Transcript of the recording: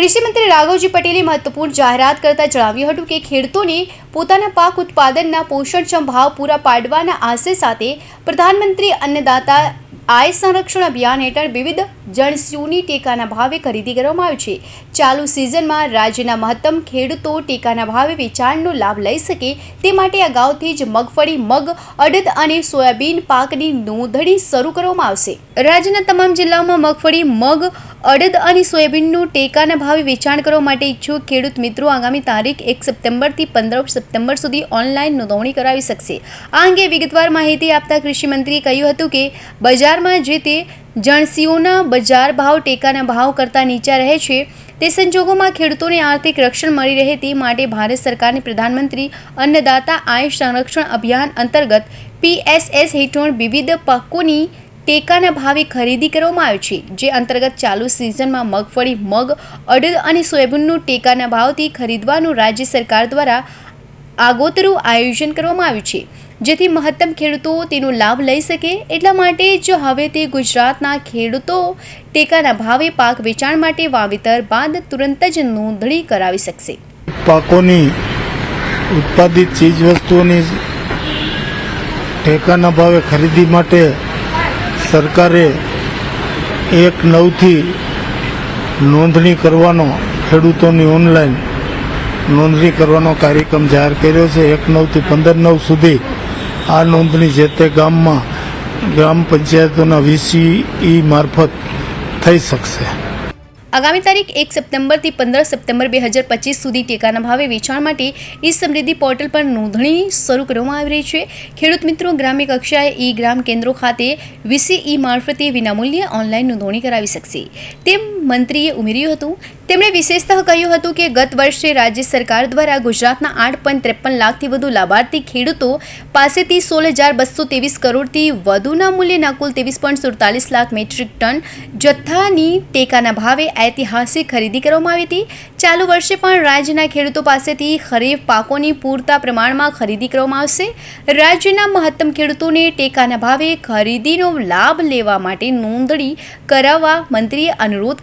કૃષિમંત્રી રાઘવજી પટેલે મહત્વપૂર્ણ જાહેરાત કરતા જણાવ્યું હતું કે ખેડૂતોને પોતાના પાક ઉત્પાદનના પોષણક્ષમ ભાવ પૂરા પાડવાના આશય સાથે પ્રધાનમંત્રી અન્નદાતા આય સંરક્ષણ અભિયાન હેઠળ વિવિધ જણસ્યુની ટેકાના ભાવે ખરીદી કરવામાં આવી છે. ચાલુ સિઝનમાં રાજ્યના મહત્તમ ખેડૂતો ટેકાના ભાવે વેચાણનો લાભ લઈ શકે તે માટે અગાઉથી જ મગફળી, મગ, અડદ અને સોયાબીન પાકની નોંધણી શરૂ કરવામાં આવશે. રાજ્યના તમામ જિલ્લાઓમાં મગફળી, મગ અડદ અને સોયાબીનનું ટેકાના ભાવે વેચાણ કરવા માટે ઈચ્છુક ખેડૂત મિત્રો આગામી તારીખ એક સપ્ટેમ્બરથી પંદર સપ્ટેમ્બર સુધી ઓનલાઈન નોંધણી કરાવી શકશે. આ અંગે વિગતવાર માહિતી આપતા કૃષિમંત્રીએ કહ્યું હતું કે, બજારમાં જે તે જણસીઓના બજાર ભાવ ટેકાના ભાવ કરતાં નીચા રહે છે, તે સંજોગોમાં ખેડૂતોને આર્થિક રક્ષણ મળી રહે તે માટે ભારત સરકારની પ્રધાનમંત્રી અન્નદાતા આય સંરક્ષણ અભિયાન અંતર્ગત પીએસએસ હેઠળ વિવિધ પાકોની ટેકાના ભાવે ખરીદી કરવામાં આવે છે, જે અંતર્ગત ચાલુ સિઝનમાં મગફળી, મગ, અડદ અને સોયાબીનનું ટેકાના ભાવથી ખરીદવાનું રાજ્ય સરકાર દ્વારા આગોતરું આયોજન કરવામાં આવ્યું છે. જેથી મહત્તમ ખેડૂતો તેનો લાભ લઈ શકે એટલા માટે જ હવે તે ગુજરાતના ખેડૂતો ટેકાના ભાવે પાક વેચાણ માટે વાવેતર બાદ તુરંત જ નોંધણી કરાવી શકશે. પાકોની ઉત્પાદિત ચીજવસ્તુઓની ટેકાના ભાવે ખરીદી માટે સરકારે એક નવથી નોંધણી કરવાનો, ખેડૂતોની ઓનલાઈન નોંધણી કરવાનો કાર્યક્રમ જાહેર કર્યો છે. એક નવથી પંદર નવ સુધી આ નોંધણી જે તે ગામમાં ગ્રામ પંચાયતોના વીસીઈ મારફત થઈ શકશે. આગામી તારીખ એક સપ્ટેમ્બરથી પંદર સપ્ટેમ્બર બે હજાર પચીસ સુધી ટેકાના ભાવે વેચાણ માટે ઈ સમૃદ્ધિ પોર્ટલ પર નોંધણી શરૂ કરવામાં આવી રહી છે. ખેડૂત મિત્રો, ગ્રામ્ય કક્ષાએ ઈ ગ્રામ કેન્દ્રો ખાતે વીસીઈ મારફતે વિનામૂલ્યે ઓનલાઈન નોંધણી કરાવી શકશે. તેમ મંત્રીએ ઉમેર્યું હતું. તેમણે વિશેષતઃ કહ્યું હતું કે, ગત વર્ષે રાજ્ય સરકાર દ્વારા ગુજરાતના આઠ પોઈન્ટ ત્રેપન લાખથી વધુ લાભાર્થી ખેડૂતો પાસેથી સોળ હજાર બસો ત્રેવીસ કરોડથી વધુના મૂલ્યના કુલ ત્રેવીસ પોઈન્ટ સુડતાલીસ લાખ મેટ્રિક ટન જથ્થાની ટેકાના ભાવે ઐતિહાસિક ખરીદી કરવામાં આવી હતી. ચાલુ વર્ષે પણ રાજ્યના ખેડૂતો પાસેથી ખરીફ પાકોની પૂરતા પ્રમાણમાં ખરીદી કરવામાં આવશે. રાજ્યના મહત્તમ ખેડૂતોને ટેકાના ભાવે ખરીદીનો લાભ લેવા માટે નોંધણી કરાવવા મંત્રીએ અનુરોધ